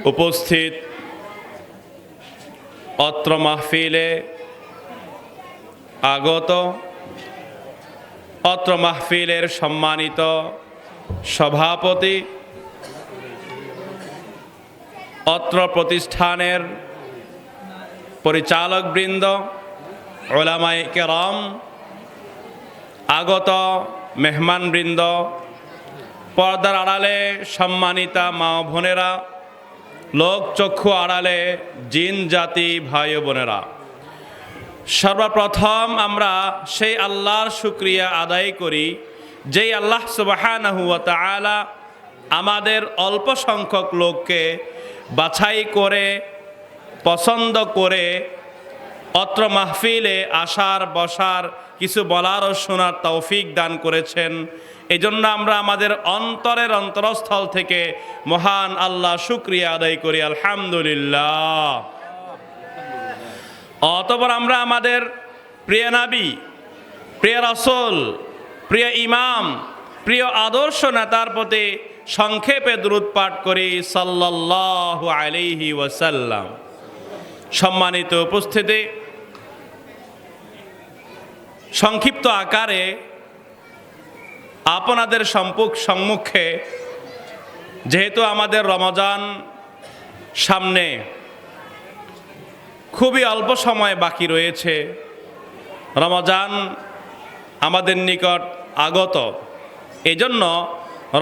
উপস্থিত অত্র মাহফিলে আগত, অত্র মাহফিলের সম্মানিত সভাপতি, অত্র প্রতিষ্ঠানের পরিচালকবৃন্দ ওলামাই কেরম, আগত মেহমানবৃন্দ, পর্দার আড়ালে সম্মানিতা মা বোনেরা লোক চক্ষু আড়ালে জিন জাতি ভাই বোনেরা। সর্বপ্রথম আমরা সেই আল্লাহর শুক্রিয়া আদায় করি, যেই আল্লাহ সুবাহানহুয়া আমাদের অল্প সংখ্যক লোককে বাছাই করে, পছন্দ করে অত্র মাহফিলে আসার, বসার, কিছু বলার ও শোনার তৌফিক দান করেছেন। এজন্য আমরা আমাদের অন্তরের অন্তরস্থল থেকে মহান আল্লাহ শুক্রিয়া আদায় করি, আলহামদুলিল্লাহ। অতপর আমরা আমাদের প্রিয় নাবি, প্রিয় রসল, প্রিয় ইমাম, প্রিয় আদর্শ নেতার প্রতি সংক্ষেপে দ্রুত পাঠ করি, সাল্লাল্লাহু আলাইহি ওয়াসাল্লাম। সম্মানিত উপস্থিতি সংক্ষিপ্ত আকারে আপনাদের সম্মুখ সম্মুখে, যেহেতু আমাদের রমজান সামনে খুবই অল্প সময় বাকি রয়েছে, রমজান আমাদের নিকট আগত। এজন্য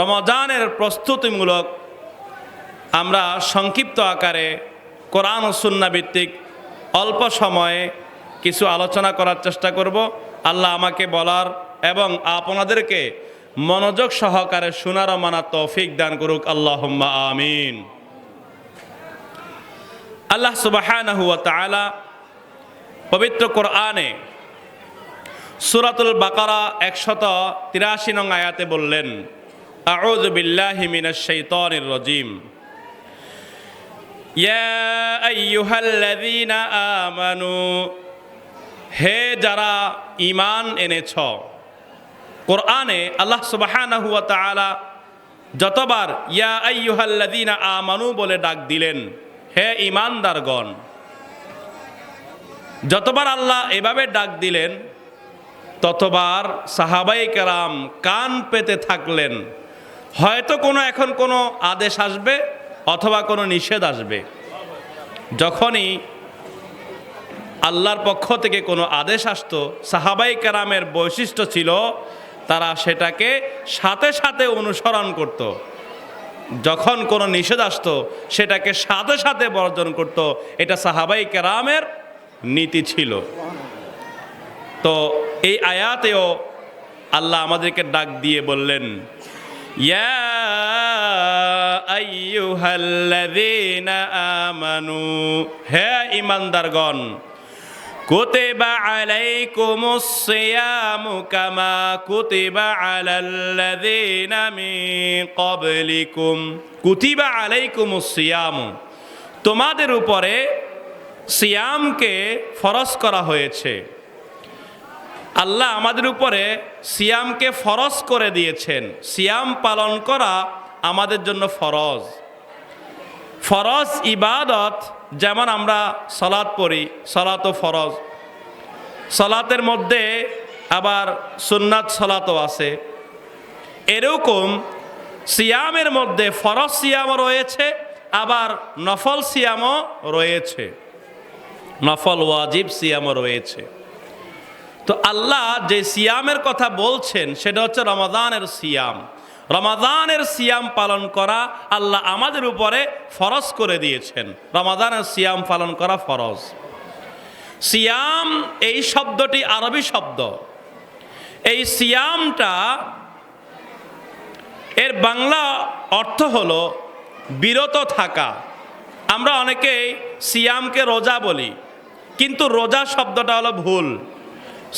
রমজানের প্রস্তুতিমূলক আমরা সংক্ষিপ্ত আকারে কোরআন ও সুন্না ভিত্তিক অল্প সময়ে কিছু আলোচনা করার চেষ্টা করব। আল্লাহ আমাকে বলার এবং আপনাদেরকে মনোযোগ সহকারে শোনার মানা তৌফিক দান করুক। আল্লাহ আমিন। আল্লাহ তাআলা পবিত্র কোরআনে সূরাতুল বাকারা একশত তিরাশি নং আয়াতে বললেন, আউযু বিল্লাহি মিনাশ শাইতানির রাজিম। ইয়া আইয়ুহাল্লাযীনা আমানু হে যারা ঈমান এনেছ, কোরআনে আল্লাহ সুবহানাহু ওয়া তাআলা যতবার, ইয়া আইয়ুহাল্লাযীনা আমানু বলে ডাক দিলেন, হে ইমানদারগণ যতবার আল্লাহ এভাবে ডাক দিলেন, ততবার সাহাবাই কেরাম কান পেতে থাকলেন। হয়তো কোনো এখন কোনো আদেশ আসবে অথবা কোনো নিষেধ আসবে। যখনই আল্লাহর পক্ষ থেকে কোনো আদেশ আসতো, সাহাবাই কেরামের বৈশিষ্ট্য ছিল তারা সেটাকে সাথে সাথে অনুসরণ করত। যখন কোনো নিষেধ আসতো, সেটাকে সাথে সাথে বর্জন করত। এটা সাহাবাই কারামের নীতি ছিল তো এই আয়াতেও আল্লাহ আমাদেরকে ডাক দিয়ে বললেন, ইয়া আমানু, হে ঈমানদারগণ কুতিবা আলাইকুমুস সিয়ামু কামা কুতিবা আলাল্লাযীনা মিন ক্বাবলিকুম কুতিবা আলাইকুমুস সিয়ামু তোমাদের উপরে সিয়ামকে ফরজ করা হয়েছে। আল্লাহ আমাদের উপরে সিয়ামকে ফরজ করে দিয়েছেন। সিয়াম পালন করা আমাদের জন্য ফরজ। ফরজ ইবাদত, যেমন আমরা সলাৎ পড়ি, সলাত ও ফরজ। সলাতের মধ্যে আবার সুন্নাত সলাতও আছে। এরকম সিয়ামের মধ্যে ফরজ সিয়ামও রয়েছে, আবার নফল সিয়ামও রয়েছে। নফল ওয়াজিব সিয়ামও রয়েছে। তো আল্লাহ যে সিয়ামের কথা বলছেন, সেটা হচ্ছে রমাদানের সিয়াম। রমাদানের সিয়াম পালন করা আল্লাহ আমাদের উপরে ফরজ করে দিয়েছেন। রমাদানের সিয়াম পালন করা ফরজ। সিয়াম এই শব্দটি আরবি শব্দ। এই সিয়ামটা এর বাংলা অর্থ হলো বিরত থাকা। আমরা অনেকেই সিয়ামকে রোজা বলি, কিন্তু রোজা শব্দটা হলো ভুল।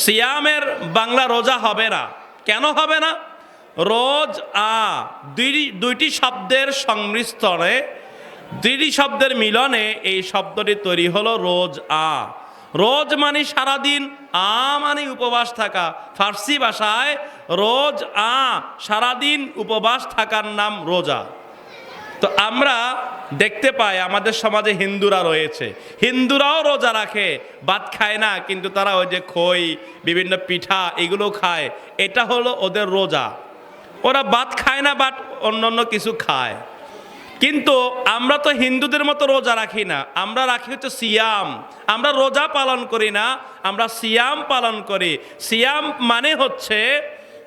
সিয়ামের বাংলা রোজা হবে না। কেন হবে না? রোজ আ দুই, দুইটি শব্দের সংমিশ্রণে, দুইটি শব্দের মিলনে এই শব্দটি তৈরি হলো রোজ আ। রোজ মানে সারাদিন, আ মানে উপবাস থাকা। ফার্সি ভাষায় রোজ আ, সারাদিন উপবাস থাকার নাম রোজা। তো আমরা দেখতে পাই আমাদের সমাজে হিন্দুরা রয়েছে। হিন্দুরাও রোজা রাখে, ভাত খায় না, কিন্তু তারা ওই যে খই, বিভিন্ন পিঠা এগুলো খায়। এটা হলো ওদের রোজা। ওরা ভাত খায় না বাট অন্য অন্য কিছু খায়। কিন্তু আমরা তো হিন্দুদের মতো রোজা রাখি না। আমরা রাখি হচ্ছে সিয়াম। আমরা রোজা পালন করি না, আমরা সিয়াম পালন করি। সিয়াম মানে হচ্ছে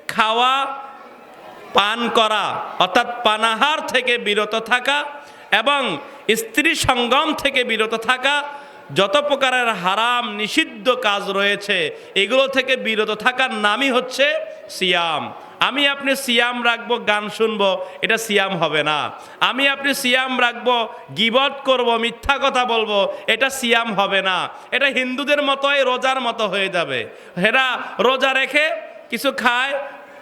খাওয়া, পান করা, অর্থাৎ পানাহার থেকে বিরত থাকা এবং স্ত্রী সঙ্গম থেকে বিরত থাকা যত প্রকারের হারাম নিষিদ্ধ কাজ রয়েছে, এগুলো থেকে বিরত থাকার নামই হচ্ছে সিয়াম। আমি আপনি সিয়াম রাখব, গান শুনব, এটা সিয়াম হবে না। আমি আপনি সিয়াম রাখব, গিবত করব, মিথ্যা কথা বলব, এটা সিয়াম হবে না। এটা হিন্দুদের মতোই রোজার মতো হয়ে যাবে। হেরা রোজা রেখে কিছু খায়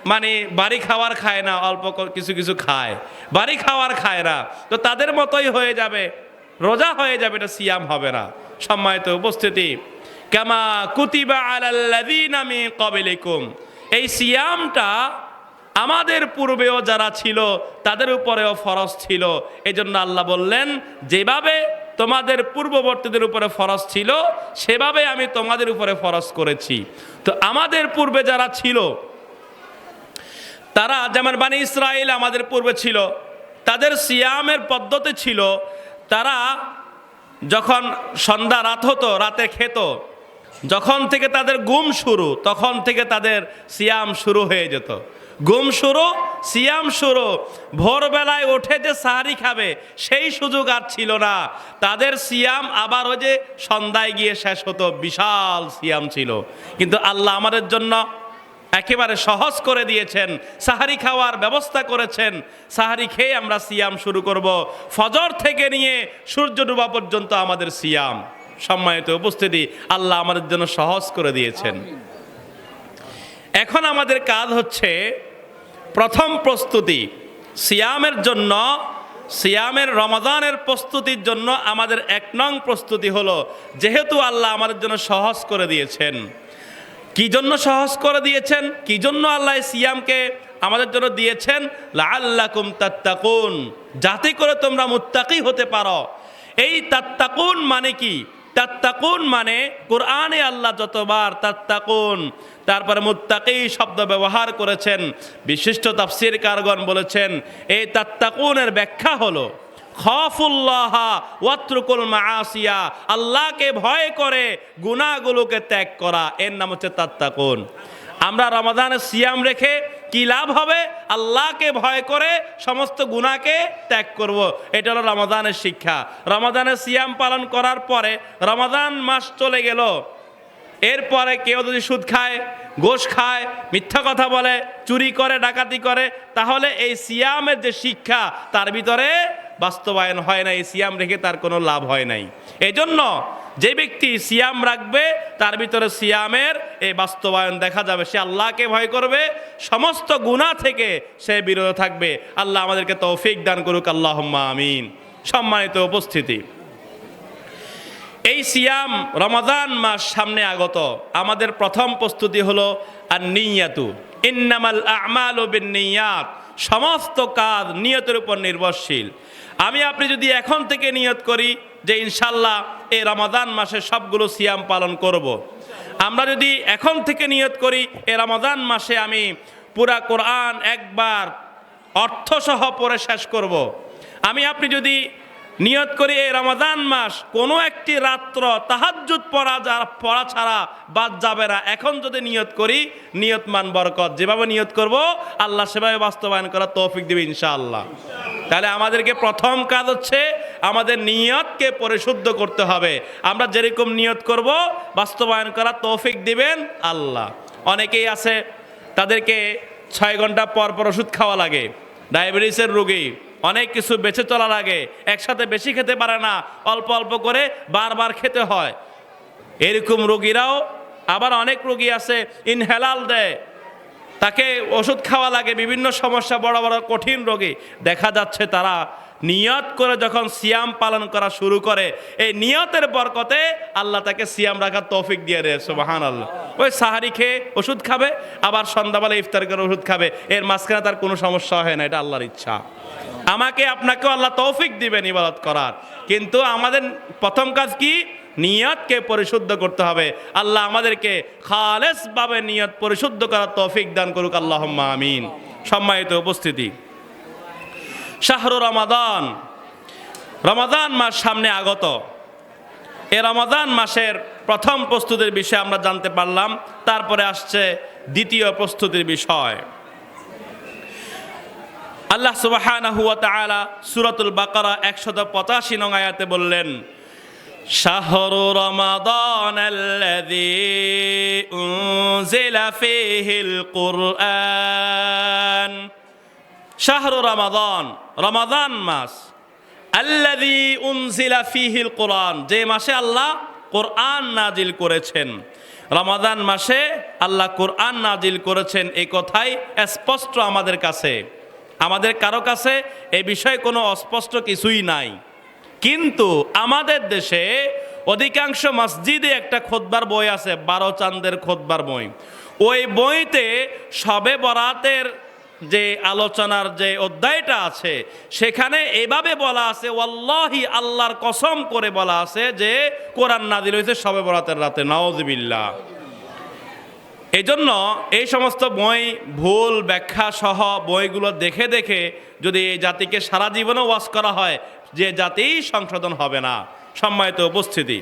মানে বাড়ি খাওয়ার খায় না, অল্প কিছু কিছু খায়। বাড়ি খাওয়ার খায় না। তো তাদের মতোই হয়ে যাবে। রোজা হয়ে যাবে, এটা সিয়াম হবে না। সম্মানিত উপস্থিতি। কামা কুতিবা আলাল্লাযীনা মিন ক্বাবলিকুম। এই সিয়ামটা আমাদের পূর্বেও যারা ছিল, তাদের উপরেও ফরজ ছিল। এই জন্য আল্লাহ বললেন, যেভাবে তোমাদের পূর্ববর্তীদের উপরে ফরজ ছিল, সেভাবে আমি তোমাদের উপরে ফরজ করেছি। তো আমাদের পূর্বে যারা ছিল, তারা যেমন বানি ইসরায়েল আমাদের পূর্বে ছিল, তাদের সিয়ামের পদ্ধতি ছিল, তারা যখন সন্ধ্যা রাত হতো, রাতে খেত, যখন থেকে তাদের গুম শুরু, তখন থেকে তাদের সিয়াম শুরু হয়ে যেত। গুম শুরু, সিয়াম শুরু, ভোরবেলায় ওঠে যে সাহারি খাবে, সেই সুযোগ আর ছিল না। তাদের সিয়াম আবার ওই যে সন্ধ্যায় গিয়ে শেষ হতো, বিশাল সিয়াম ছিল। কিন্তু আল্লাহ আমাদের জন্য একেবারে সহজ করে দিয়েছেন, সাহারি খাওয়ার ব্যবস্থা করেছেন। সাহারি খেয়ে আমরা সিয়াম শুরু করব। ফজর থেকে নিয়ে সূর্য ডুবা পর্যন্ত আমাদের সিয়াম। সম্মানিত উপস্থিতি, আল্লাহ আমাদের জন্য সহজ করে দিয়েছেন। এখন আমাদের কাজ হচ্ছে প্রথম প্রস্তুতি, সিয়ামের জন্য, সিয়ামের রমাদানের প্রস্তুতির জন্য আমাদের এক নং প্রস্তুতি হলো, যেহেতু আল্লাহ আমাদের জন্য সহজ করে দিয়েছেন। কি জন্য সহজ করে দিয়েছেন? কি জন্য আল্লাহ সিয়ামকে আমাদের জন্য দিয়েছেন? লাল্লাকুম তাত্তাকুন। যাতে করে তোমরা মুত্তাকি হতে পারো। এই তাত্তাকুন মানে কি? তাত্তাকুন মানে কোরআনে আল্লাহ যতবার তাত্তাকুন, তারপরে মুত্তাকি শব্দ ব্যবহার করেছেন, বিশিষ্ট তাফসির কারগণ বলেছেন, এই তাত্তাকুনের ব্যাখ্যা হলো খফুল্লাহ ওয়াত্রুকুল মাআসিয়া। আল্লাহকে ভয় করে গুনাহগুলোকে ত্যাগ করা। এর নাম হচ্ছে তাত্তাকুন। আমরা রমাদানের সিয়াম রেখে কি লাভ হবে? আল্লাহকে ভয় করে সমস্ত গুনাহকে ত্যাগ করব। এটা হলো রমাদানের শিক্ষা। রমাদানের সিয়াম পালন করার পরে রমাদান মাস চলে গেল। এরপরে কেউ যদি সুদ খায়, গোশ খায়, মিথ্যা কথা বলে, চুরি করে, ডাকাতি করে, তাহলে এই সিয়ামের যে শিক্ষা, তার ভিতরে বাস্তবায়ন হয় না এই সিয়াম রেখে তার কোনো লাভ হয় নাই। এই জন্য যে ব্যক্তি সিয়াম রাখবে, তার ভিতরে সিয়ামের এই বাস্তবায়ন দেখা যাবে। সে আল্লাহকে ভয় করবে, সমস্ত গুণা থেকে সে বিরত থাকবে। আল্লাহ আমাদেরকে তৌফিক দান করুক আল্লাহ আমিন। সম্মানিত উপস্থিতি। এই সিয়াম রমাদান মাস সামনে আগত। আমাদের প্রথম প্রস্তুতি হলো আর নিয়াতু ইন্নামাল আমাল বিন নিয়াত সমস্ত কাজ নিয়তের উপর নির্ভরশীল। আমি আপনি যদি এখন থেকে নিয়ত করি যে ইনশাল্লাহ এই রমাদান মাসে সবগুলো সিয়াম পালন করব। আমরা যদি এখন থেকে নিয়ত করি এ রমাদান মাসে আমি পুরা কোরআন একবার অর্থসহ পরে শেষ করব। আমি আপনি যদি নিয়ত করি এই রমাদান মাস, কোনো একটি রাত্র তাহাজ্জুদ পড়া যা, পড়া ছাড়া বাদ যাবে না। এখন যদি নিয়ত করি নিয়ত মান বরকত। যেভাবে নিয়ত করব, আল্লাহ সেভাবে বাস্তবায়ন করার তৌফিক দেবে ইনশাআল্লাহ। তাহলে আমাদেরকে প্রথম কাজ হচ্ছে, আমাদের নিয়তকে পরিশুদ্ধ করতে হবে। আমরা যেরকম নিয়ত করব, বাস্তবায়ন করার তৌফিক দিবেন আল্লাহ। অনেকেই আছে, তাদেরকে ছয় ঘণ্টা পর পর ওষুধ খাওয়া লাগে। ডায়াবেটিসের রোগী। অনেক কিছু বেঁচে চলা লাগে একসাথে বেশি খেতে পারে না, অল্প অল্প করে বারবার খেতে হয়। এরকম রোগীরাও আবার অনেক রোগী আছে, ইনহেলাল দেয়। তাকে ওষুধ খাওয়া লাগে, বিভিন্ন সমস্যা, বড় বড় কঠিন রোগী। দেখা যাচ্ছে তারা নিয়ত করে যখন সিয়াম পালন করা শুরু করে, এই নিয়তের বরকতে আল্লাহ তাকে সিয়াম রাখার তৌফিক দিয়ে দেয় সুবাহান আল্লাহ ওই সাহারি খেয়ে ওষুধ খাবে, আবার সন্ধ্যাবেলা ইফতার করে ওষুধ খাবে। এর মাঝখানে তার কোনো সমস্যা হয় না, এটা আল্লাহর ইচ্ছা। আমাকে আপনাকেও আল্লাহ তৌফিক দিবেন ইবাদত করার। কিন্তু আমাদের প্রথম কাজ কি? নিয়তকে পরিশুদ্ধ করতে হবে। আল্লাহ আমাদেরকে খালেসভাবে নিয়ত পরিশুদ্ধ করার তৌফিক দান করুক আল্লাহ আমিন। সম্মানিত উপস্থিতি। শাহরু রমাদান। রমাদান মাস সামনে আগত। এ রমাদান মাসের প্রথম প্রস্তুতির বিষয়ে আমরা জানতে পারলাম। তারপরে আসছে দ্বিতীয় প্রস্তুতির বিষয়। আল্লাহ সুবহানাহু ওয়া তাআলা সূরাতুল বাকারা 185 নং আয়াতে বললেন, শাহরু রমাদান আল্লাযী উনজিলা ফীহিল কুরআন। শাহরু রমাদান রমাদান মাস। আল্লাযী উনজিলা ফীহিল কুরআন, যে মাসে আল্লাহ কোরআন নাজিল করেছেন। রমাদান মাসে আল্লাহ কোরআন নাজিল করেছেন এই কথাই স্পষ্ট আমাদের কাছে। আমাদের কারও কাছে এ বিষয়ে কোনো অস্পষ্ট কিছুই নাই। কিন্তু আমাদের দেশে অধিকাংশ মসজিদে একটা খোদবার বই আছে, বারো চান্দের খোদবার বই। ওই বইতে সবে বরাতের যে আলোচনার যে অধ্যায়টা আছে, সেখানে এভাবে বলা আছে, ওয়াল্লাহি আল্লাহর কসম করে বলা আছে যে কোরআন নাদিল হয়েছে সবে বরাতের রাতে নওয়াজবিল্লাহ এই জন্য এই সমস্ত বই, ভুল, ব্যাখ্যা সহ বইগুলো দেখে দেখে যদি এই জাতিকে সারা জীবনে ওয়াশ করা হয়, যে জাতি সংশোধন হবে না। সম্মানিত উপস্থিতি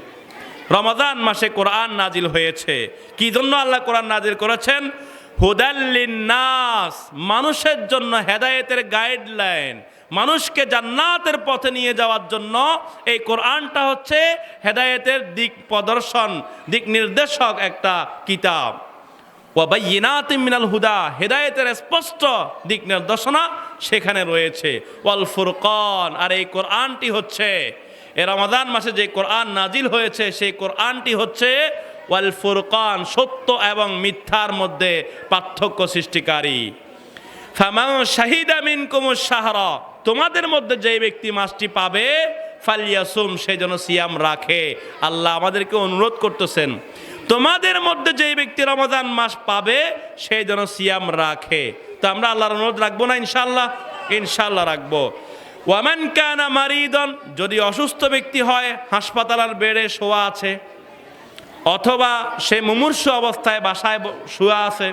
রমাদান মাসে কোরআন নাজিল হয়েছে। কি জন্য আল্লাহ কোরআন নাজিল করেছেন? নাস মানুষের জন্য হেদায়েতের গাইডলাইন মানুষকে জান্নাতের পথে নিয়ে যাওয়ার জন্য এই কোরআনটা হচ্ছে হেদায়েতের দিক প্রদর্শন, দিক নির্দেশক একটা কিতাব। মিনাল হুদা, হেদায়েতের স্পষ্ট দিক নির্দেশনা সেখানে রয়েছে। ওয়াল ফুরকান, আর এই কোরআনটি হচ্ছে, এ রমাদান মাসে যে কোরআন নাজিল হয়েছে, সেই কোরআনটি হচ্ছে ওয়াল ফুরকান, সত্য এবং মিথ্যার মধ্যে পার্থক্য সৃষ্টিকারী। ফামাং শাহিদা মিনকুম সাহারা তোমাদের মধ্যে যে ব্যক্তি মাসটি পাবে ফালিয়াসুম সে যেন সিয়াম রাখে। আল্লাহ আমাদেরকে অনুরোধ করতেছেন তোমাদের মধ্যে যে ব্যক্তি রমাদান মাস পাবে সেই যেন সিয়াম রাখে। তো আমরা আল্লাহর অনুরোধ রাখব না? ইনশাল্লাহ ইনশাল্লাহ রাখব। ওয়ামান কানা মারিদন, যদি অসুস্থ ব্যক্তি হয়, হাসপাতালের বেডে শোয়া আছে, অথবা সে মুমূর্ষ অবস্থায় বাসায় শোয়া আছে,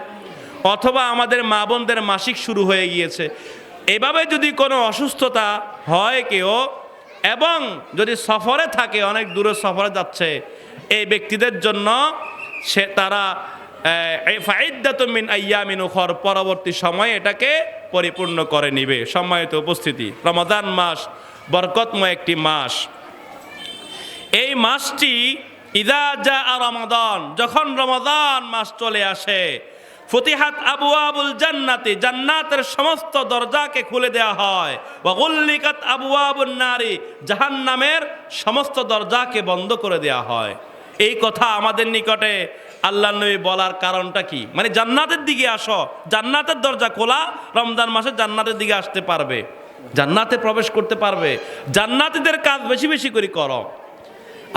অথবা আমাদের মা বোনদের মাসিক শুরু হয়ে গিয়েছে, এভাবে যদি কোনো অসুস্থতা হয় কেউ, এবং যদি সফরে থাকে, অনেক দূরে সফরে যাচ্ছে এই ব্যক্তিদের জন্য সে তারা ফাইদাতুমিন আয়ামিন উখর, পরবর্তী সময়ে এটাকে পরিপূর্ণ করে নিবে। সম্মানিত উপস্থিতি রমাদান মাস বরকতময় একটি মাস। এই মাসটি ইদা যা রমাদান, যখন রমাদান মাস চলে আসে, ফতিহাত আবু আবুল জান্নাতি, জান্নাতের সমস্ত দরজাকে খুলে দেওয়া হয়। ওয়াগুল্লিকাত আবু আবুল নারী, জাহান্নামের সমস্ত দরজাকে বন্ধ করে দেওয়া হয়। এই কথা আমাদের নিকটে আল্লাহ নবী বলার কারণটা কি? মানে জান্নাতের দিকে আসো, জান্নাতের দরজা খোলা, রমজান মাসে জান্নাতের দিকে আসতে পারবে, জান্নাতে প্রবেশ করতে পারবে, জান্নাতীদের কাজ বেশি বেশি করে করো।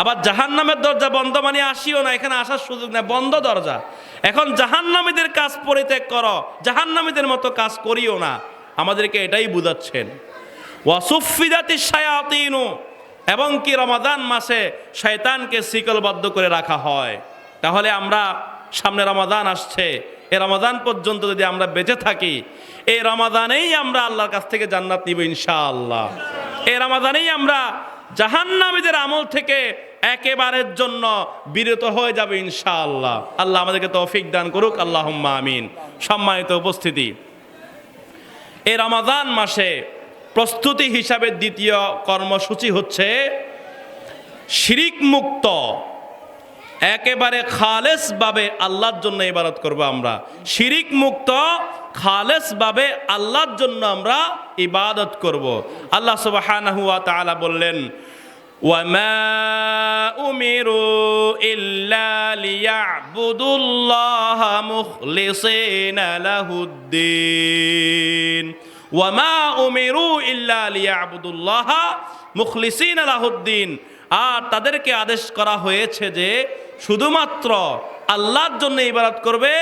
আবার জাহান্নামের দরজা বন্ধ মানে আসিও না, এখানে আসার সুযোগ নেই, বন্ধ দরজা। এখন জাহান্নামীদের কাজ পরিত্যাগ করো, জাহান্নামীদের মতো কাজ করিও না। আমাদেরকে এটাই বুঝাচ্ছেন। ওয়াসুফিদাতি শায়াতিনু এবং কি রমাদান মাসে শয়তানকে শিকলবদ্ধ করে রাখা হয়? তাহলে আমরা সামনে রমাদান আসছে। এই রমাদান পর্যন্ত যদি আমরা বেঁচে থাকি এই রমাদানেই আমরা আল্লাহর কাছ থেকে জান্নাত নিব ইনশাআল্লাহ। এই রমাদানেই আমরা জাহান্নামীদের আমল থেকে একেবারের জন্য বিরত হয়ে যাবে ইনশাআল্লাহ। আল্লাহ আমাদেরকে তৌফিক দান করুক আল্লাহ আমিন। সম্মানিত উপস্থিতি। এই রমাদান মাসে প্রস্তুতি হিসাবে দ্বিতীয় কর্মসূচি হচ্ছে শিরিক মুক্ত একেবারে খালেসভাবে আল্লাহর জন্য ইবাদত করব আমরা শিরিক মুক্ত খালেসভাবে আল্লাহর জন্য আমরা ইবাদত করব আল্লাহ সুবহানাহু ওয়া তাআলা বললেন وما أمروا إلا ليعبدوا الله مخلصين له الدين ওয়ামা উমিরু ইল্লা মুখলিসিন আলাহুদ্দিন আর তাদেরকে আদেশ করা হয়েছে যে শুধুমাত্র আল্লাহর জন্য ইবাদত করবে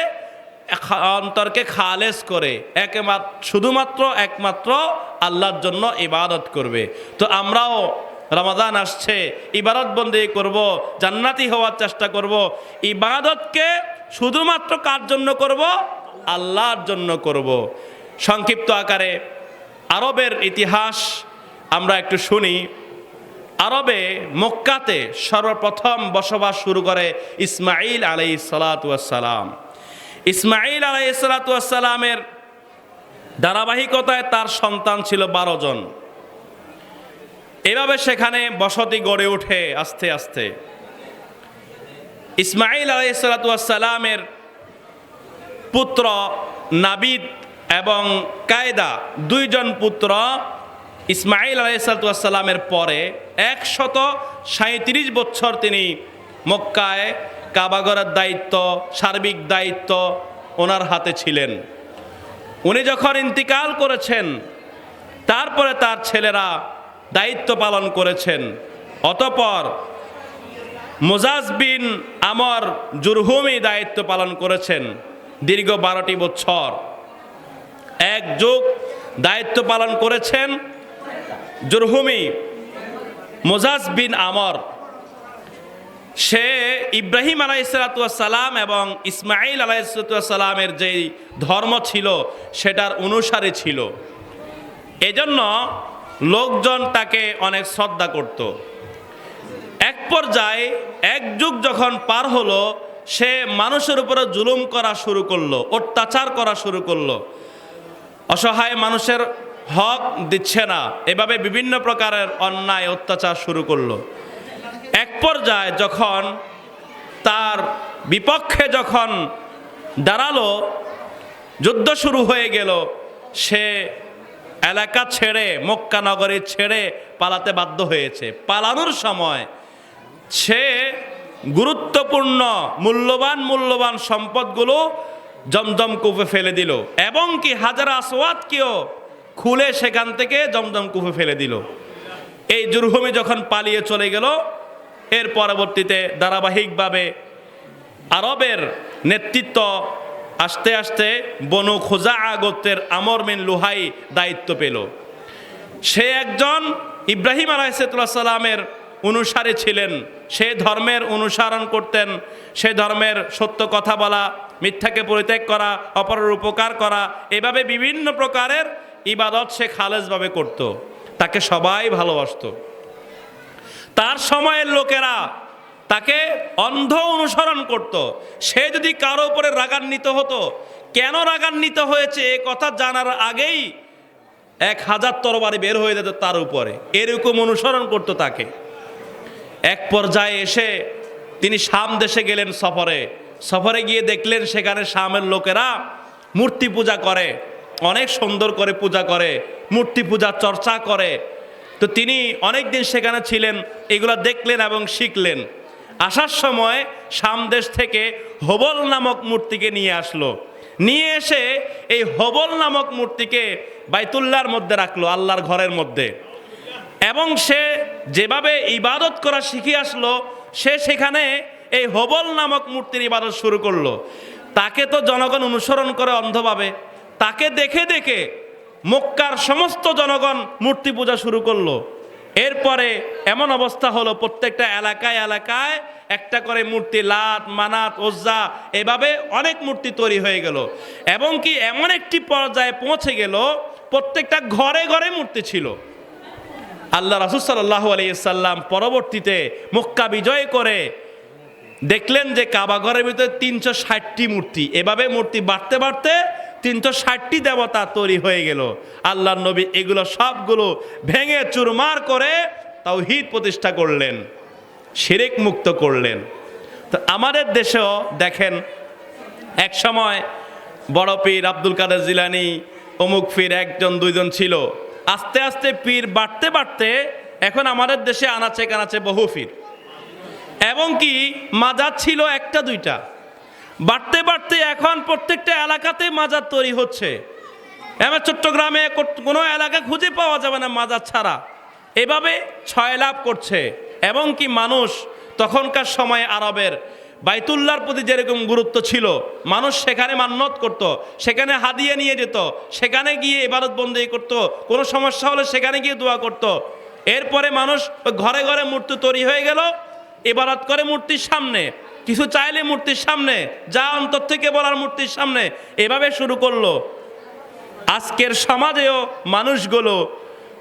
অন্তরকে খালেস করে। একমাত্র শুধুমাত্র একমাত্র আল্লাহর জন্য ইবাদত করবে। তো আমরাও রমাদান আসছে, ইবাদত বন্দি করব, জান্নাতি হওয়ার চেষ্টা করব। ইবাদতকে শুধুমাত্র কার জন্য করব? আল্লাহর জন্য করব। সংক্ষিপ্ত আকারে আরবের ইতিহাস আমরা একটু শুনি। আরবে মক্কাতে সর্বপ্রথম বসবাস শুরু করে ইসমাইল আলাই সালাতাম ইসমাইল আলাই সালাতামের ধারাবাহিকতায় তার সন্তান ছিল বারো জন। এভাবে সেখানে বসতি গড়ে ওঠে আস্তে আস্তে। ইসমাইল আলাই সালাতামের পুত্র নাবিদ এবং কায়দা, দুইজন পুত্র ইসমাইল আলাইসালামের পরে একশত সাঁত্রিশ বছর তিনি মক্কায় কাবাগরের দায়িত্ব, সার্বিক দায়িত্ব ওনার হাতে ছিলেন। উনি যখন ইন্তিকাল করেছেন, তারপরে তার ছেলেরা দায়িত্ব পালন করেছেন। অতপর মোজাজ বিন আমর জুরহুমি দায়িত্ব পালন করেছেন দীর্ঘ বারোটি বছর। এক যুগ দায়িত্ব পালন করেছেন জুরহুমি মোজাজ বিন আমর। সে ইব্রাহিম আলাইসালাতাম এবং ইসমাইল আলাইসালামের যেই ধর্ম ছিল, সেটার অনুসারী ছিল। এজন্য লোকজন তাকে অনেক শ্রদ্ধা করত। এক পর্যায়ে এক যুগ যখন পার হলো, সে মানুষের উপরে জুলুম করা শুরু করল, অত্যাচার করা শুরু করল। অসহায় মানুষের হক দিচ্ছে না। এভাবে বিভিন্ন প্রকারের অন্যায়, অত্যাচার শুরু করল। এক পর্যায়ে যখন তার বিপক্ষে যখন দাঁড়াল, যুদ্ধ শুরু হয়ে গেল, সে এলাকা ছেড়ে, মক্কা নগরী ছেড়ে পালাতে বাধ্য হয়েছে। পালানোর সময় সে গুরুত্বপূর্ণ, মূল্যবান মূল্যবান সম্পদগুলো জমজম কূপে ফেলে দিল। এবং কি হাজার আসওয়াতকেও খুলে সেখান থেকে জমজম কূপে ফেলে দিল। এই জুরহুমি যখন পালিয়ে চলে গেল, এর পরবর্তীতে ধারাবাহিকভাবে আরবের নেতৃত্ব আস্তে আস্তে বনু খোজা আগতের আমর মিন লুহাই দায়িত্ব পেল। সে একজন ইব্রাহিম আলাইসাল্লাহ সাল্লামের অনুসারী ছিলেন। সে ধর্মের অনুসরণ করতেন। সে ধর্মের সত্য কথা বলা, মিথ্যাকে পরিত্যাগ করা, অপরের উপকার করা, এভাবে বিভিন্ন প্রকারের ইবাদত সে খালেজভাবে করত। তাকে সবাই ভালোবাসত। তার সময়ের লোকেরা তাকে অন্ধ অনুসরণ করত। সে যদি কারও উপরে রাগান্বিত হতো, কেন রাগান্বিত হয়েছে এ কথা জানার আগেই এক হাজার তরবারি বের হয়ে যেত তার উপরে। এরকম অনুসরণ করতো তাকে। এক পর্যায়ে এসে তিনি শাম দেশে গেলেন সফরে। সফরে গিয়ে দেখলেন সেখানে শামের লোকেরা মূর্তি পূজা করে, অনেক সুন্দর করে পূজা করে, মূর্তি পূজা চর্চা করে। তো তিনি অনেক দিন সেখানে ছিলেন, এগুলো দেখলেন এবং শিখলেন। আসার সময় শাম দেশ থেকে হবল নামক মূর্তিকে নিয়ে আসলো। নিয়ে এসে এই হবল নামক মূর্তিকে বাইতুল্লার মধ্যে রাখল, আল্লাহর ঘরের মধ্যে। এবং সে যেভাবে ইবাদত করা শিখে আসলো, সে সেখানে এই হবল নামক মূর্তির ইবাদত শুরু করল। তাকে তো জনগণ অনুসরণ করে অন্ধভাবে। তাকে দেখে দেখে মক্কার সমস্ত জনগণ মূর্তি পূজা শুরু করল। এরপরে এমন অবস্থা হলো, প্রত্যেকটা এলাকায় এলাকায় একটা করে মূর্তি লাত মানাত, ওজ্জা, এভাবে অনেক মূর্তি তৈরি হয়ে গেল। এবং কি এমন একটি পর্যায়ে পৌঁছে গেল, প্রত্যেকটা ঘরে ঘরে মূর্তি ছিল। আল্লাহ রাসুল সাল্লাহ আলাইসাল্লাম পরবর্তীতে মক্কা বিজয় করে দেখলেন যে কাবাঘরের ভিতরে তিনশো ষাটটি মূর্তি। এভাবে মূর্তি বাড়তে বাড়তে তিনশো ষাটটি দেবতা তৈরি হয়ে গেল। আল্লাহ নবী এগুলো সবগুলো ভেঙে চুরমার করে তাও হিত প্রতিষ্ঠা করলেন, শিরেক মুক্ত করলেন। তো আমাদের দেশেও দেখেন, এক সময় বড় পীর আব্দুল কাদের জিলানি, অমুক পীর একজন, দুইজন ছিল। আস্তে আস্তে পীর বাড়তে বাড়তে এখন আমাদের দেশে আনাচে কানাচে বহু পীর। এবং কি, মাজার ছিল একটা দুইটা। বাড়তে বাড়তে এখন প্রত্যেকটা এলাকাতে মাজার তৈরি হচ্ছে। এবার চট্টগ্রামে কোনো এলাকা খুঁজে পাওয়া যাবে না মাজার ছাড়া। এভাবে ছয় লাভ করছে। এবং কি মানুষ তখনকার সময় আরবের বাইতুল্লার প্রতি যেরকম গুরুত্ব ছিল, মানুষ সেখানে মান্যত করত, সেখানে হাদিয়ে নিয়ে যেত, সেখানে গিয়ে ইবাদত বন্দি করত, কোনো সমস্যা হলে সেখানে গিয়ে দোয়া করত। এরপরে মানুষ ঘরে ঘরে মূর্তি তৈরি হয়ে গেল, ইবাদত করে মূর্তির সামনে। কিছু চাইলে মূর্তির সামনে, যা অন্তর থেকে বলার মূর্তির সামনে। এভাবে শুরু করল। আজকের সমাজেও মানুষগুলো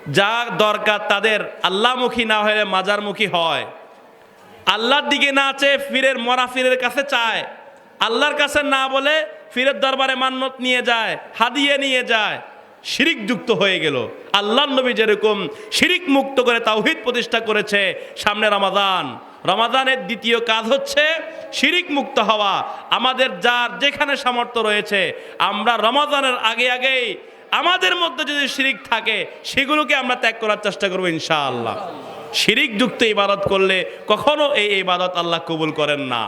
যা দরকার তাদের আল্লাহমুখী না হলে মাজারমুখী হয়। আল্লাহর দিকে না চেয়ে ফিরের মরা ফিরের কাছে চায়। আল্লাহর কাছে না বলে ফিরের দরবারে মান্যত নিয়ে যায়, হাদিয়ে নিয়ে যায়। শিরিক যুক্ত হয়ে গেল। আল্লাহ নবী যেরকম শিরিক মুক্ত করে তাওহিদ প্রতিষ্ঠা করেছে সামনে রমাদান। রমাদানের দ্বিতীয় কাজ হচ্ছে শিরিক মুক্ত হওয়া। আমাদের যার যেখানে সামর্থ্য রয়েছে, আমরা রমাদানের আগে আগেই আমাদের মধ্যে যদি শিরিক থাকে, সেগুলোকে আমরা ত্যাগ করার চেষ্টা করব ইনশাআল্লাহ। শিরিক যুক্ত ইবাদত করলে কখনো এই ইবাদত আল্লাহ কবুল করেন না।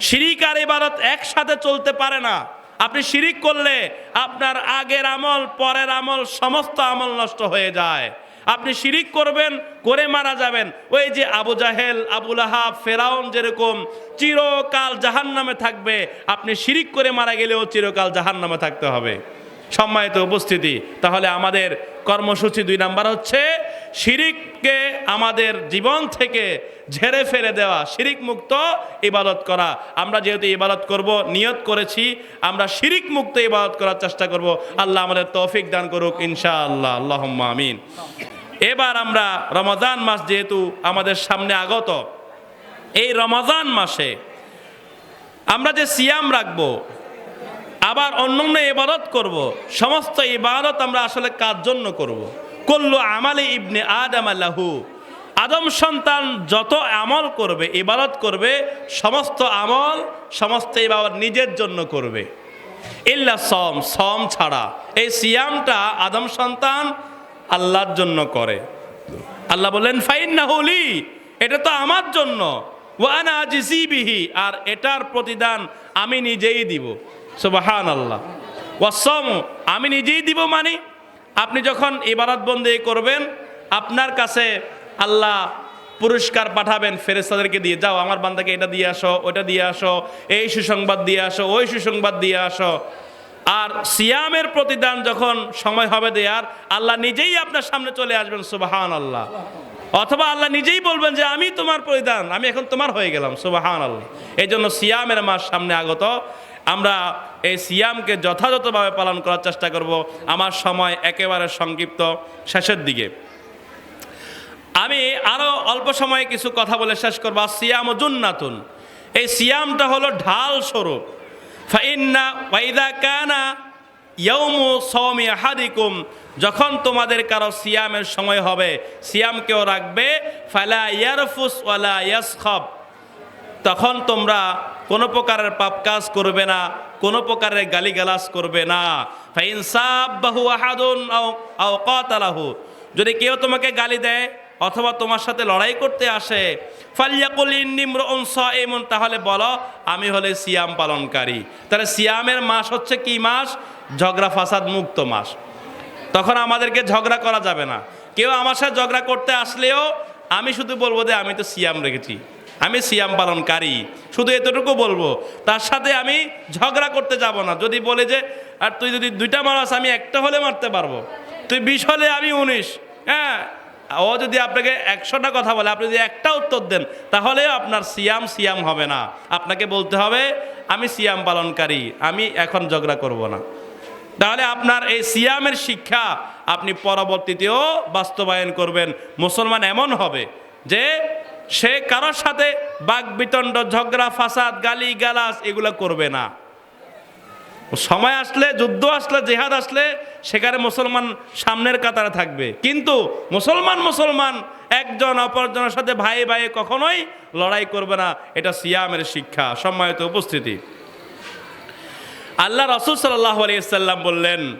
শিরিক আর ইবাদত একসাথে চলতে পারে না। আপনি শিরিক করলে আপনার আগের আমল, পরের আমল, সমস্ত আমল নষ্ট হয়ে যায়। আপনি শিরিক করবেন, করে মারা যাবেন। ওই যে আবু জাহেল আবুল আহাব ফেরাউন যেরকম চিরকাল জাহান নামে থাকবে, আপনি শিরিক করে মারা গেলেও চিরকাল জাহান নামে থাকতে হবে। সম্মানিত উপস্থিতি। তাহলে আমাদের কর্মসূচি দুই নাম্বার হচ্ছে শিরিককে আমাদের জীবন থেকে ঝেড়ে ফেলে দেওয়া, শিরিক মুক্ত ইবাদত করা। আমরা যেহেতু ইবাদত করব, নিয়ত করেছি, আমরা শিরিক মুক্ত ইবাদত করার চেষ্টা করব। আল্লাহ আমাদের তৌফিক দান করুক ইনশাআল্লাহ। আল্লাহ আমিন। এবার আমরা রমাদান মাস যেহেতু আমাদের সামনে আগত, এই রমাদান মাসে আমরা যে সিয়াম রাখব আবার অন্য অন্য ইবাদত করব। সমস্ত ইবাদত আমরা আসলে কার জন্য করব। করল আমালে ইবনে আদম আল্লাহু আদম সন্তান যত আমল করবে, ইবাদত করবে, সমস্ত আমল, সমস্ত ইবাদত নিজের জন্য করবে। ইল্লা সম সম ছাড়া। এই সিয়ামটা আদম সন্তান আল্লাহর জন্য করে। আল্লাহ বললেন ফাইন না হলি এটা তো আমার জন্য। ওয়ানা জিসিবিহি আর এটার প্রতিদান আমি নিজেই দিব। সুবাহান আল্লাহ ওয়াসম আমি নিজেই দিব মানে। আপনি যখন ইবারত বন্দি করবেন, আপনার কাছে আল্লাহ পুরস্কার পাঠাবেন ফেরেস্তাদেরকে দিয়ে, যাও, আমার বান্দাকে এটা দিয়ে আসো, ওটা দিয়ে আসো, এই সুসংবাদ দিয়ে আসো, ওই সুসংবাদ দিয়ে আসো। আর সিয়ামের প্রতিদান যখন সময় হবে দেয়ার, আল্লাহ নিজেই আপনার সামনে চলে আসবেন সুবাহান আল্লাহ অথবা আল্লাহ নিজেই বলবেন যে, আমি তোমার পরিধান আমি এখন তোমার হয়ে গেলাম সুবাহান আল্লাহ এই জন্য সিয়ামের মাস সামনে আগত। আমরা এই সিয়ামকে যথাযথভাবে পালন করার চেষ্টা করব। আমার সময় একেবারে সংক্ষিপ্ত। শেষের দিকে। আমি আরও অল্প সময়ে কিছু কথা বলে শেষ করব। সিয়াম জুন্নাতুন। এই সিয়ামটা হলো ঢাল স্বরূপ। ফাইন্না ওয়াইদা কানা ইয়ৌমু সৌমি আহাদিকুম। যখন তোমাদের কারও সিয়ামের সময় হবে, সিয়ামকেও রাখবে। ফালা ইয়ারফুস ওয়ালা ইয়াসখব। তখন তোমরা কোনো প্রকারের পাপ কাজ করবে না, কোনো প্রকারের গালিগালাজ করবে না। ফাইন সাব্বাহু আহাদুন কাতালাহু। যদি কেউ তোমাকে গালি দেয় অথবা তোমার সাথে লড়াই করতে আসে, ফালিয়াকুল ইন্নিমরুন সাইমুন তাহলে বলো, আমি হলে সিয়াম পালনকারী। তাহলে সিয়ামের মাস হচ্ছে কি মাস? ঝগড়া ফাসাদ মুক্ত মাস। তখন আমাদেরকে ঝগড়া করা যাবে না। কেউ আমার সাথে ঝগড়া করতে আসলেও আমি শুধু বলব যে আমি তো সিয়াম রেখেছি। আমি সিয়াম পালনকারী। শুধু এতটুকু বলব, তার সাথে আমি ঝগড়া করতে যাব না। যদি বলে যে, আর তুই যদি দুইটা মারাস, আমি একটা হলে মারতে পারব। তুই বিশ হলে আমি উনিশ। হ্যাঁ ও যদি আপনাকে একশোটা কথা বলে, আপনি যদি একটা উত্তর দেন, তাহলে আপনার সিয়াম সিয়াম হবে না। আপনাকে বলতে হবে, আমি সিয়াম পালনকারী, আমি এখন ঝগড়া করব না। তাহলে আপনার এই সিয়ামের শিক্ষা আপনি পরবর্তীতেও বাস্তবায়ন করবেন। মুসলমান এমন হবে যে সে কারোর সাথে বাক বিতণ্ড, ঝগড়া, ফাসাদ গালি গালাস এগুলো করবে না। সময় আসলে, যুদ্ধ আসলে, জেহাদ আসলে, সেখানে মুসলমান সামনের কাতারে থাকবে। কিন্তু মুসলমান মুসলমান, একজন অপরজনের সাথে ভাই ভাই কখনোই লড়াই করবে না। এটা সিয়ামের শিক্ষা, সম্মানিত উপস্থিতি। আল্লাহ রসুল সাল্লাহ আলিয়াল্লাম বললেন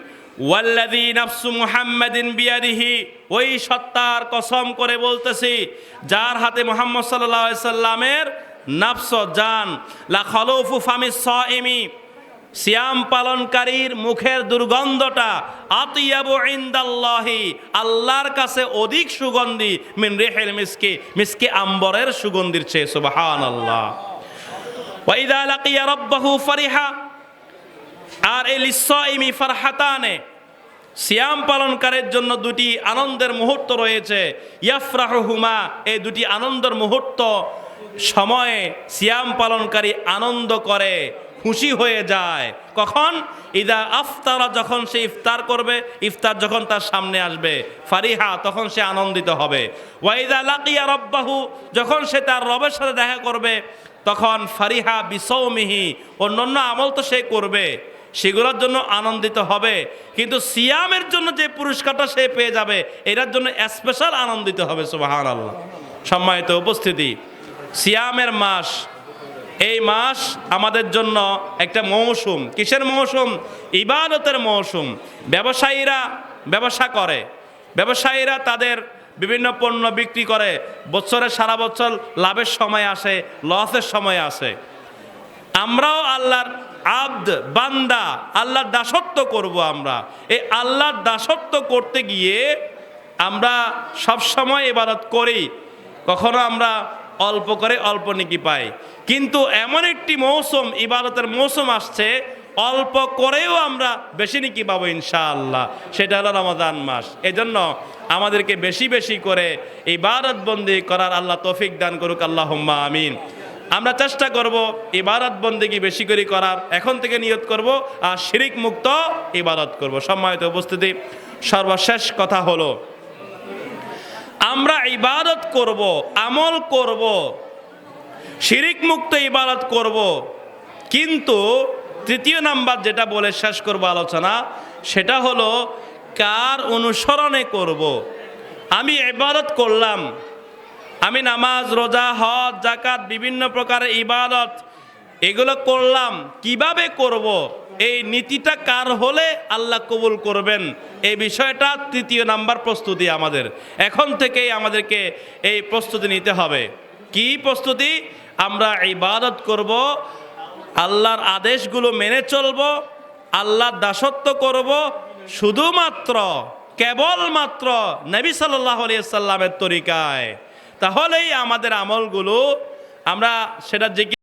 ওয়াল্লাদি নাফসু মুহাম্মাদিন বিয়াদিহি, ওই সত্তার কসম করে বলতেছি, যার হাতে মোহাম্মদ সাল্লাহ সাল্লামের নাফস জান, লা খলৌফু ফামি সাইমি, সিয়াম পালনকারীর মুখের দুর্গন্ধটা আতিয়াবু ইন্দাল্লাহি, আল্লাহর কাছে অধিক সুগন্ধি, মিন রেহেল মিসকি মিসকি আম্বরের সুগন্ধির চেয়ে সুবাহান আল্লাহ ওয়াইদা লাকিয়া রব্বাহু ফারিহা আর এই লিসাইমি ফারহাতানে সিয়াম পালনকারের জন্য দুটি আনন্দের মুহূর্ত রয়েছে। ইয়াফরাহুমা এই দুটি আনন্দের মুহূর্ত সময়ে সিয়াম পালনকারী আনন্দ করে, খুশি হয়ে যায়। কখন? ইদা আফতারা যখন সে ইফতার করবে, ইফতার যখন তার সামনে আসবে, ফারিহা, তখন সে আনন্দিত হবে। ওয়াইদা লাকিয়া রব্বাহু, যখন সে তার রবের সাথে দেখা করবে, তখন ফারিহা বিসৌমিহি, অন্যান্য আমল তো সে করবে। সেগুলোর জন্য আনন্দিত হবে। কিন্তু সিয়ামের জন্য যে পুরস্কারটা সে পেয়ে যাবে, এটার জন্য স্পেশাল আনন্দিত হবে সুবাহান আল্লাহ সম্মানিত উপস্থিতি, সিয়ামের মাস, এই মাস আমাদের জন্য একটা মৌসুম। কিসের মৌসুম? ইবাদতের মৌসুম। ব্যবসায়ীরা ব্যবসা করে। ব্যবসায়ীরা তাদের বিভিন্ন পণ্য বিক্রি করে। বছরে সারা বছর লাভের সময় আসে লসের সময় আসে। আমরাও আল্লাহর আব্দ, বান্দা, আল্লাহর দাসত্ব করব আমরা। এই আল্লাহর দাসত্ব করতে গিয়ে আমরা সব সময় ইবাদত করি, কখনো আমরা অল্প করে অল্প নেকি পাই। কিন্তু এমন একটি মৌসুম, ইবাদতের মৌসুম আসছে, অল্প করেও আমরা বেশি নাকি পাবো ইনশাআল্লাহ। সেটা হলো রমাদান মাস। এজন্য আমাদেরকে বেশি বেশি করে ইবাদত বন্দি করার আল্লাহ তৌফিক দান করুক আল্লাহ আমিন। আমরা চেষ্টা করব ইবাদত বন্দেগি বেশি করে করার। এখন থেকে নিয়ত করব আর শিরিক মুক্ত ইবাদত করব। সম্মানিত উপস্থিতি, সর্বশেষ কথা হলো, আমরা ইবাদত করব, আমল করব, শিরিক মুক্ত ইবাদত করব, কিন্তু তৃতীয় নাম্বার যেটা বলে শেষ করব আলোচনা, সেটা হলো কার অনুসরণে করব। আমি ইবাদত করলাম আমি নামাজ, রোজা, হজ জাকাত বিভিন্ন প্রকারের ইবাদত, এগুলো করলাম। কীভাবে করব? এই নীতিটা কার হলে আল্লাহ কবুল করবেন? এই বিষয়টা তৃতীয় নাম্বার প্রস্তুতি আমাদের। এখন থেকেই আমাদেরকে এই প্রস্তুতি নিতে হবে। কি প্রস্তুতি? আমরা ইবাদত করব, আল্লাহর আদেশগুলো মেনে চলব, আল্লাহর দাসত্ব করব, শুধুমাত্র, কেবলমাত্র নবী সাল্লাহ আলিয়া সাল্লামের তরিকায়। তাহলেই আমাদের আমলগুলো আমরা সেটা যে